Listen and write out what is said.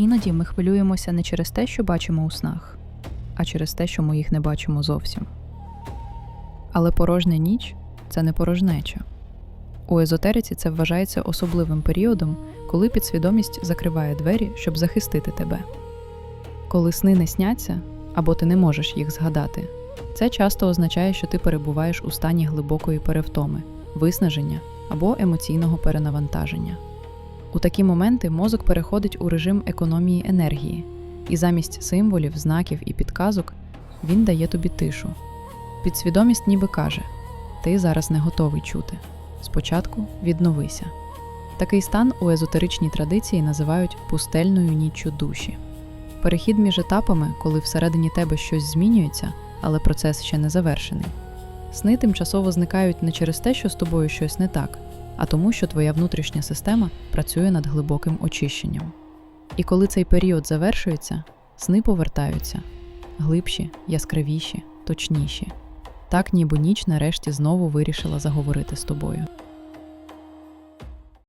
Іноді ми хвилюємося не через те, що бачимо у снах, а через те, що ми їх не бачимо зовсім. Але порожня ніч це не порожнеча. У езотериці це вважається особливим періодом, коли підсвідомість закриває двері, щоб захистити тебе. Коли сни не сняться або ти не можеш їх згадати, це часто означає, що ти перебуваєш у стані глибокої перевтоми, виснаження або емоційного перенавантаження. У такі моменти мозок переходить у режим економії енергії, і замість символів, знаків і підказок він дає тобі тишу. Підсвідомість ніби каже: ти зараз не готовий чути. Спочатку відновися. Такий стан у езотеричній традиції називають пустельною ніччю душі. Перехід між етапами, коли всередині тебе щось змінюється, але процес ще не завершений. Сни тимчасово зникають не через те, що з тобою щось не так, а тому, що твоя внутрішня система працює над глибоким очищенням. І коли цей період завершується, сни повертаються глибші, яскравіші, точніші. Так, ніби ніч нарешті знову вирішила заговорити з тобою.